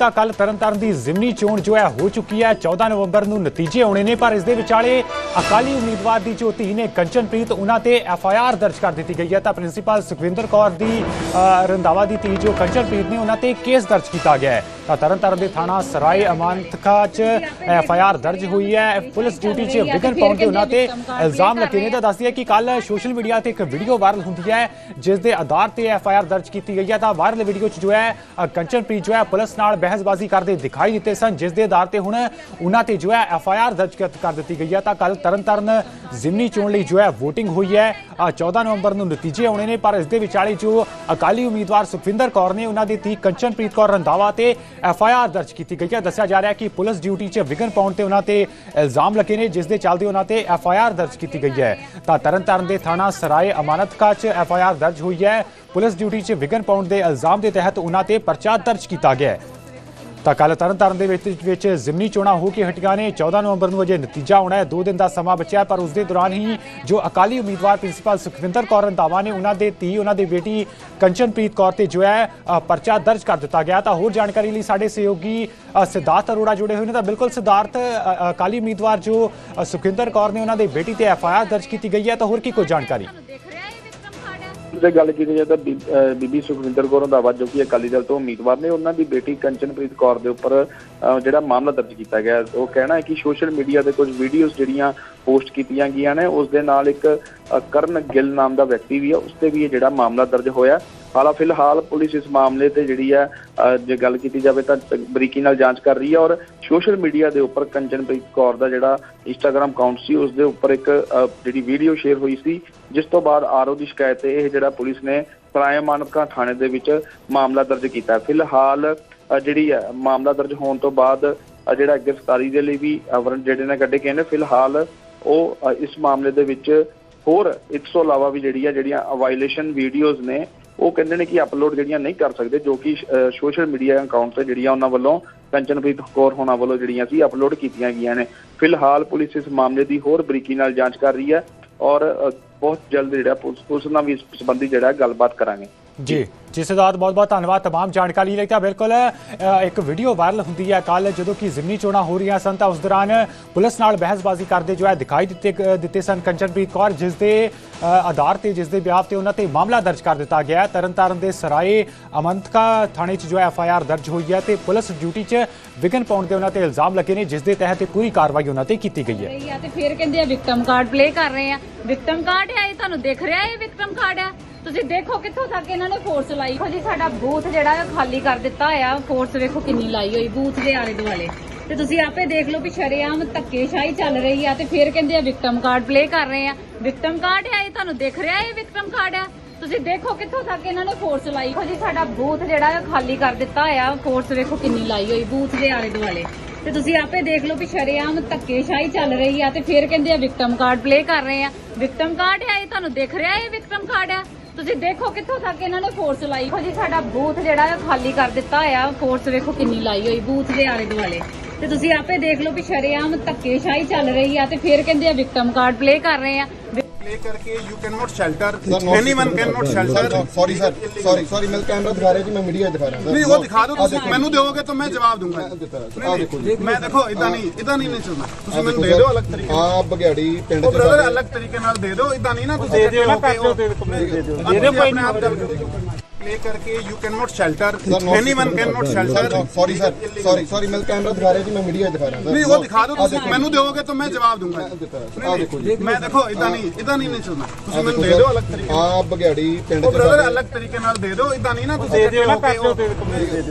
ਤਾਂ ਕੱਲ ਤਰਨਤਾਰਨ ਦੀ ਜ਼ਿਮਨੀ ਚੋਣ ਜੋ ਹੈ ਹੋ ਚੁੱਕੀ ਹੈ। 14 ਨਵੰਬਰ ਨੂੰ ਨਤੀਜੇ ਆਉਣੇ ਨੇ ਪਰ ਇਸ ਦੇ ਵਿਚਾਲੇ ਅਕਾਲੀ ਉਮੀਦਵਾਰ ਦੀ ਜੋ ਧੀ ਨੇ ਕੰਚਨਪ੍ਰੀਤ ਉਹਨਾਂ ਤੇ ਐਫ ਆਈ ਆਰ ਦਰਜ ਕਰ ਦਿੱਤੀ ਗਈ ਹੈ। ਤਾਂ ਪ੍ਰਿੰਸੀਪਲ ਸੁਖਵਿੰਦਰ ਕੌਰ ਦੀ ਅ, ਰੰਧਾਵਾ ਦੀ ਧੀ ਜੋ ਕੰਚਨਪ੍ਰੀਤ ਨੇ ਉਹਨਾਂ ਤੇ ਕੇਸ ਦਰਜ ਕੀਤਾ ਗਿਆ ਹੈ। ਤਾਂ ਤਰਨਤਾਰਨ ਦੇ ਥਾਣਾ ਸਰਾਏ ਅਮਾਨਤ ਚ ਐਫ ਆਈ ਆਰ ਦਰਜ ਹੋਈ ਹੈ। ਪੁਲਿਸ ਡਿਊਟੀ 'ਚ ਵਿਘਨ ਪਾਉਣ ਦੇ ਉਹਨਾਂ ਤੇ ਇਲਜ਼ਾਮ ਲੱਗੇ ਨੇ। ਤਾਂ ਦੱਸਦੀ ਹੈ ਕਿ ਕੱਲ ਸੋਸ਼ਲ ਮੀਡੀਆ ਤੇ ਇੱਕ ਵੀਡੀਓ ਵਾਇਰਲ ਹੁੰਦੀ ਹੈ ਜਿਸ ਦੇ ਆਧਾਰ ਤੇ ਐਫ ਆਈ ਆਰ ਦਰਜ ਕੀਤੀ ਗਈ ਹੈ। ਤਾਂ ਵਾਇਰਲ ਵੀਡੀਓ 'ਚ ਜੋ ਹੈ ਕੰਚਨਪ੍ਰੀਤ ਜੋ ਹੈ ਪੁਲਿਸ ਨਾਲ ਬਹਿਸਬਾਜ਼ੀ ਕਰਦੇ ਦਿਖਾਈ ਦਿੱਤੇ ਸਨ, ਜਿਸ ਦੇ ਆਧਾਰ ਤੇ ਹੁਣ ਉਹਨਾਂ ਤੇ ਜੋ ਹੈ ਐਫ ਆਈ ਆਰ ਦਰਜ ਕਰ ਦਿੱਤੀ ਗਈ ਹੈ। ਤਾਂ ਕੱਲ ਤਰਨਤਾਰਨ ਜ਼ਿਮਨੀ ਚੋਣ ਲਈ ਜੋ ਹੈ VOTING ਹੋਈ ਹੈ। 14 ਨਵੰਬਰ ਨੂੰ ਨਤੀਜੇ ਆਉਣੇ ਨੇ, ਪਰ ਇਸ ਦੇ ਵਿਚਾਲੇ ਜੋ ਅਕਾਲੀ ਉਮੀਦਵਾਰ ਸੁਖਵਿੰਦਰ ਕੌਰ ਨੇ ਉਹਨਾਂ ਦੀ ਧੀ ਕੰਚਨਪ੍ਰੀਤ ਕੌਰ ਰੰਧਾਵਾ ਤੇ ਐਫ ਆਈ ਆਰ ਦਰਜ ਕੀਤੀ ਗਈ ਹੈ। ਦੱਸਿਆ ਜਾ ਰਿਹਾ ਹੈ ਕਿ ਪੁਲਿਸ ਡਿਊਟੀ 'ਚ ਵਿਘਨ ਪਾਉਣ ਤੇ ਉਹਨਾਂ ਤੇ ਇਲਜ਼ਾਮ ਲੱਗੇ ਨੇ, ਜਿਸ ਦੇ ਚੱਲਦੇ ਉਹਨਾਂ ਤੇ ਐਫ ਆਈ ਆਰ ਦਰਜ ਕੀਤੀ ਗਈ ਹੈ। ਤਾਂ ਤਰਨਤਾਰਨ ਦੇ ਥਾਣਾ ਸਰਾਏ ਅਮਾਨਤ 'ਚ ਐਫ ਆਈ ਆਰ ਦਰਜ ਹੋਈ ਹੈ। ਪੁਲਿਸ ਡਿਊਟੀ 'ਚ ਵਿਘਨ ਪਾਉਣ ਦੇ ਇਲਜ਼ਾਮ ਦੇ ਤਹਿਤ ਉਹਨਾਂ ਤੇ ਪਰਚਾ ਦਰਜ ਕੀਤਾ ਗਿਆ ਹੈ। ਤਾਂ ਕੱਲ ਤਰਨਤਾਰਨ ਦੇ ਵਿੱਚ ਵਿੱਚ ਜ਼ਿਮਨੀ ਚੋਣਾਂ ਹੋ ਕੇ ਹਟੀਆਂ ਨੇ। 14 ਨਵੰਬਰ ਨੂੰ ਅਜੇ ਨਤੀਜਾ ਆਉਣਾ ਹੈ। 2 ਦਿਨ ਦਾ ਸਮਾਂ ਬਚਿਆ ਪਰ ਉਸ ਦੇ ਦੌਰਾਨ ਹੀ ਜੋ ਅਕਾਲੀ ਉਮੀਦਵਾਰ ਪ੍ਰਿੰਸੀਪਲ ਸੁਖਵਿੰਦਰ ਕੌਰ ਰੰਧਾਵਾ ਨੇ ਉਹਨਾਂ ਦੇ ਧੀ, ਉਹਨਾਂ ਦੇ ਬੇਟੀ ਕੰਚਨਪ੍ਰੀਤ ਕੌਰ ਤੇ ਜੋ ਹੈ ਪਰਚਾ ਦਰਜ ਕਰ ਦਿੱਤਾ ਗਿਆ ਤਾਂ ਹੋਰ ਜਾਣਕਾਰੀ ਲਈ ਸਾਡੇ ਸਹਿਯੋਗੀ ਸਿਧਾਰਥ ਅਰੋੜਾ ਜੁੜੇ ਹੋਏ ਨੇ। ਤਾਂ ਬਿਲਕੁਲ ਸਿਧਾਰਥ ਅਕਾਲੀ ਉਮੀਦਵਾਰ ਜੋ ਸੁਖਵਿੰਦਰ ਕੌਰ ਨੇ ਉਹਨਾਂ ਦੇ ਬੇਟੀ ਤੇ ਐਫ ਆਈ ਆਰ ਦਰਜ ਕੀਤੀ ਗਈ ਹੈ। ਤਾਂ ਹੋਰ ਕੀ ਕੋਈ ਜਾਣਕਾਰੀ? ਜੇ ਗੱਲ ਕੀਤੀ ਜਾਏ ਤਾਂ ਬੀਬੀ ਸੁਖਵਿੰਦਰ ਕੌਰ ਰੰਧਾਵਾ, ਜੋ ਕਿ ਅਕਾਲੀ ਦਲ ਤੋਂ ਉਮੀਦਵਾਰ ਨੇ, ਉਹਨਾਂ ਦੀ ਬੇਟੀ ਕੰਚਨਪ੍ਰੀਤ ਕੌਰ ਦੇ ਉੱਪਰ, ਅਹ, ਜਿਹੜਾ ਮਾਮਲਾ ਦਰਜ ਕੀਤਾ ਗਿਆ ਉਹ ਕਹਿਣਾ ਹੈ ਕਿ ਸੋਸ਼ਲ ਮੀਡੀਆ ਤੇ ਕੁਝ ਵੀਡੀਓਜ਼ ਜਿਹੜੀਆਂ ਪੋਸਟ ਕੀਤੀਆਂ ਗਈਆਂ ਨੇ, ਉਸ ਦੇ ਨਾਲ ਇੱਕ ਕਰਨ ਗਿੱਲ ਨਾਮ ਦਾ ਵਿਅਕਤੀ ਵੀ ਹੈ, ਉਸ ਤੇ ਵੀ ਇਹ ਜਿਹੜਾ ਮਾਮਲਾ ਦਰਜ ਹੋਇਆ। ਹਾਲਾ ਫਿਲਹਾਲ ਪੁਲਿਸ ਇਸ ਮਾਮਲੇ ਤੇ ਜਿਹੜੀ ਹੈ ਜੇ ਗੱਲ ਕੀਤੀ ਜਾਵੇ ਤਾਂ ਬਰੀਕੀ ਨਾਲ ਜਾਂਚ ਕਰ ਰਹੀ ਹੈ ਔਰ ਸੋਸ਼ਲ ਮੀਡੀਆ ਦੇ ਉੱਪਰ ਕੰਚਨਪ੍ਰੀਤ ਕੌਰ ਦਾ ਜਿਹੜਾ ਇੰਸਟਾਗ੍ਰam ਅਕਾਊਂਟ ਸੀ ਉਸ ਦੇ ਉੱਪਰ ਇੱਕ ਜਿਹੜੀ ਵੀਡੀਓ ਸ਼ੇਅਰ ਹੋਈ ਸੀ ਜਿਸ ਤੋਂ ਬਾਅਦ ਆਰਓ ਦੀ ਸ਼ਿਕਾਇਤ ਤੇ ਇਹ ਜਿਹੜਾ ਪੁਲਿਸ ਨੇ ਸਰਾਏ ਮਾਨਕਾ ਥਾਣੇ ਦੇ ਵਿੱਚ ਮਾਮਲਾ ਦਰਜ ਕੀਤਾ। ਫਿਲਹਾਲ ਜਿਹੜੀ ਹੈ ਮਾਮਲਾ ਦਰਜ ਹੋਣ ਤੋਂ ਬਾਅਦ ਜਿਹੜਾ ਗ੍ਰਿਫਤਾਰੀ ਦੇ ਲਈ ਵੀ ਅਹ, ਜਿਹੜੇ ਨੇ ਕੱਢੇ ਗਏ ਨੇ। ਫਿਲਹਾਲ ਉਹ ਇਸ ਮਾਮਲੇ ਦੇ ਵਿੱਚ ਹੋਰ ਇਸ ਤੋਂ ਇਲਾਵਾ ਵੀ ਜਿਹੜੀ ਹੈ ਜਿਹੜੀਆਂ ਵਾਇਲੇਸ਼ਨ ਵੀਡੀਓਜ਼ ਨੇ ਉਹ ਕਹਿੰਦੇ ਨੇ ਕਿ ਅਪਲੋਡ ਜਿਹੜੀਆਂ ਨਹੀਂ ਕਰ ਸਕਦੇ, ਜੋ ਕਿ ਸੋਸ਼ਲ ਮੀਡੀਆ ਅਕਾਊਂਟ ਤੇ ਜਿਹੜੀਆਂ ਉਹਨਾਂ ਵੱਲੋਂ ਕੰਚਨਪ੍ਰੀਤ ਕੌਰ ਹੋਣਾ ਵੱਲੋਂ ਜਿਹੜੀਆਂ ਸੀ ਅਪਲੋਡ ਕੀਤੀਆਂ ਗਈਆਂ ਨੇ। ਫਿਲਹਾਲ ਪੁਲਿਸ ਇਸ ਮਾਮਲੇ ਦੀ ਹੋਰ ਬਰੀਕੀ ਨਾਲ ਜਾਂਚ ਕਰ ਰਹੀ ਹੈ ਔਰ ਬਹੁਤ ਜਲਦ ਜਿਹੜਾ ਪੁਲਿਸ ਪੁਲਿਸ ਨਾਲ ਵੀ ਇਸ ਸੰਬੰਧੀ ਜਿਹੜਾ ਗੱਲਬਾਤ ਕਰਾਂਗੇ। ਜੀ ਜੀ ਸਿਧਾਰਥ ਬਹੁਤ ਬਹੁਤ ਧੰਨਵਾਦ तमाम ਜਾਣਕਾਰੀ ਲਈ ਤਾਂ ਬਿਲਕੁਲ ਅ, ਇੱਕ ਵੀਡੀਓ ਵਾਇਰਲ ਹੁੰਦੀ ਹੈ ਕੱਲ ਜਦੋਂ ਕਿ ਜ਼ਿਮਨੀ ਚੋਣਾਂ ਹੋ ਰਹੀਆਂ ਸਨ ਤਾਂ ਉਸ ਦੌਰਾਨ ਪੁਲਿਸ ਨਾਲ ਬਹਿਸਬਾਜ਼ੀ ਕਰਦੇ ਜੋ ਹੈ ਦਿਖਾਈ ਦਿੱਤੇ ਦਿੱਤੇ ਸਨ ਕੰਚਨਪ੍ਰੀਤ ਕੌਰ ਜਿਸ ਦੇ ਅ, ਆਧਾਰ ਤੇ ਜਿਸ ਦੇ ਬਿਆਪ ਤੇ ਉਹਨਾਂ ਤੇ ਮਾਮਲਾ ਦਰਜ ਕਰ ਦਿੱਤਾ ਗਿਆ ਹੈ। ਤਰਨਤਾਰਨ ਦੇ ਸਰਾਏ ਅਮੰਤਕਾ ਥਾਣੇ 'ਚ ਜੋ ਐਫ ਆਈ ਆਰ ਦਰਜ ਹੋਈ ਹੈ ਤੇ ਪੁਲਿਸ ਡਿਊਟੀ 'ਚ ਵਿਘਨ ਪਾਉਣ ਦੇ ਉਹਨਾਂ ਤੇ ਇਲਜ਼ਾਮ ਲੱਗੇ ਨੇ ਜਿਸ ਦੇ ਤਹਿਤ ਇਹ ਪੂਰੀ ਕਾਰਵਾਈ ਉਹਨਾਂ ਤੇ ਕੀਤੀ ਗਈ ਹੈ ਰਹੀ ਆ ਤੇ ਫਿਰ ਕਹਿੰਦੇ ਆ ਵਿਕਟਮ ਕਾਰਡ ਪਲੇ ਕਰ ਰਹੇ ਆ ਵਿਕਟਮ ਕਾਰਡ ਆ ਇਹ ਤੁਹਾਨੂੰ ਦਿਖ ਰਿਹਾ ਇਹ ਵਿਕਟਮ ਕਾਰਡ ਆ ਤੁਸੀਂ ਦੇਖੋ ਕਿੱਥੋਂ ਤੱਕ ਇਹਨਾਂ ਨੇ ਫੋਰਸ ਲਾਈ। ਦੇਖੋ ਜੀ, ਸਾਡਾ ਬੂਥ ਜਿਹੜਾ ਖਾਲੀ ਕਰ ਦਿੱਤਾ ਆ ਫੋਰਸ ਵੇਖੋ ਕਿੰਨੀ ਲਾਈ ਹੋਈ ਬੂਥ ਦੇ ਆਲੇ ਦੁਆਲੇ ਤੇ ਤੁਸੀਂ ਆਪੇ ਦੇਖ ਲਓ ਵੀ ਸ਼ਰੇਆਮ ਧੱਕੇਸ਼ਾਹੀ ਚੱਲ ਰਹੀ ਆ ਤੇ ਫਿਰ ਕਹਿੰਦੇ ਆ ਵਿਕਟਮ ਕਾਰਡ ਪਲੇ ਕਰ ਰਹੇ ਆ। ਵਿਕਟਮ ਕਾਰਡ ਆ ਇਹ ਤੁਹਾਨੂੰ ਦਿਖ ਰਿਹਾ ਇਹ ਵਿਕਟਮ ਕਾਰਡ ਆ ਤੁਸੀਂ ਦੇਖੋ ਕਿੱਥੋਂ ਤੱਕ ਇਹਨਾਂ ਨੇ ਫੋਰਸ ਲਾਈ। ਦੇਖੋ ਜੀ, ਸਾਡਾ ਬੂਥ ਜਿਹੜਾ ਖਾਲੀ ਕਰ ਦਿੱਤਾ ਆ ਫੋਰਸ ਵੇਖੋ ਕਿੰਨੀ ਲਾਈ ਹੋਈ ਬੂਥ ਦੇ ਆਲੇ ਦੁਆਲੇ ਤੇ ਤੁਸੀਂ ਆਪੇ ਦੇਖ ਲਓ ਵੀ ਸ਼ਰੇਆਮ ਧੱਕੇਸ਼ਾਹੀ ਚੱਲ ਰਹੀ ਆ ਤੇ ਫਿਰ ਕਹਿੰਦੇ ਆ ਵਿਕਟਮ ਕਾਰਡ ਪਲੇ ਕਰ ਰਹੇ ਆ। ਵਿਕਟਮ ਕਾਰਡ ਆ ਇਹ ਤੁਹਾਨੂੰ ਦਿਖ ਰਿਹਾ ਇਹ ਵਿਕਟਮ ਕਾਰਡ ਆ ਤੁਸੀਂ ਦੇਖੋ ਕਿੱਥੋਂ ਤੱਕ ਇਹਨਾਂ ਨੇ ਫੋਰਸ ਲਾਈ। ਦੇਖੋ ਜੀ, ਸਾਡਾ ਬੂਥ ਜਿਹੜਾ ਆ ਖਾਲੀ ਕਰ ਦਿੱਤਾ ਆ। ਫੋਰਸ ਵੇਖੋ ਕਿੰਨੀ ਲਾਈ ਹੋਈ ਬੂਥ ਦੇ ਆਲੇ ਦੁਆਲੇ ਤੇ ਤੁਸੀਂ ਆਪੇ ਦੇਖ ਲਓ ਵੀ ਸ਼ਰੇਆਮ ਧੱਕੇਸ਼ਾਹੀ ਚੱਲ ਰਹੀ ਆ ਤੇ ਫਿਰ ਕਹਿੰਦੇ ਆ ਵਿਕਟਮ ਕਾਰਡ ਪਲੇ ਕਰ ਰਹੇ ਆ। play करके you cannot shelter Sir, not- anyone cannot shelter sorry sir sorry sorry ਮੈਂ ਕੈਮਰਾ ਦਿਖਾ ਰਿਹਾ ਜੀ ਮੈਂ ਮੀਡੀਆ ਦਿਖਾ ਰਿਹਾ ਨਹੀਂ ਉਹ ਦਿਖਾ ਦਿਓ ਤੁਸੀਂ ਮੈਨੂੰ ਦਿਓਗੇ ਤਾਂ ਮੈਂ ਜਵਾਬ ਦੂੰਗਾ ਮੈਂ ਦਿੱਤਾ ਨਹੀਂ, ਆ ਦੇਖੋ ਜੀ ਮੈਂ ਦੇਖੋ ਇਦਾਂ ਨਹੀਂ ਇਦਾਂ ਨਹੀਂ ਨਹੀਂ ਚੱਲਣਾ ਤੁਸੀਂ ਆਹ ਮੈਨੂੰ ਦੇਖੋ ਦੇ ਦਿਓ sir, ਅਲੱਗ ਤਰੀਕੇ ਆਹ ਬਗਿਆੜੀ ਪਿੰਡ ਉਹ ਚ ਬ੍ਰਦਰ ਸਾਡੇ- ਅਲੱਗ ਤਰੀਕੇ ਨਾਲ ਦੇ ਦਿਓ ਇਦਾਂ ਨਹੀਂ ਨਾ ਤੁਸੀਂ ਦੇ ਦਿਓ ਨਾ ਕਰ ਦਿਓ ਦੇ ਦਿਓ ਦੇ ਦਿਓ ਕੋਈ ਨਹੀਂ play करके you cannot shelter Sir, not- anyone cannot shelter sorry sir sorry sorry ਮੈਂ ਕੈਮਰਾ ਦਿਖਾ ਰਿਹਾ ਜੀ ਮੈਂ ਮੀਡੀਆ ਦਿਖਾ ਰਿਹਾ ਨਹੀਂ ਉਹ ਦਿਖਾ ਦਿਓ ਤੁਸੀਂ ਮੈਨੂੰ ਦਿਓਗੇ ਤਾਂ ਮੈਂ ਜਵਾਬ ਦੂੰਗਾ ਮੈਂ ਦਿੱਤਾ ਆ ਦੇਖੋ ਜੀ ਮੈਂ ਦੇਖੋ ਇਦਾਂ ਨਹੀਂ ਇਦਾਂ ਨਹੀਂ ਨਹੀਂ ਚੱਲਣਾ ਤੁਸੀਂ ਆਹ ਮੈਨੂੰ ਦੇਖੋ ਦੇ ਦਿਓ sir, ਅਲੱਗ ਤਰੀਕੇ ਆਹ ਬਗਿਆੜੀ ਪਿੰਡ ਉਹ ਚ ਬ੍ਰਦਰ ਸਾਡੇ- ਅਲੱਗ ਤਰੀਕੇ ਨਾਲ ਦੇ ਦਿਓ ਇਦਾਂ ਨਹੀਂ ਨਾ ਤੁਸੀਂ ਦੇ ਦਿਓ ਨਾ ਕਰ ਦਿਓ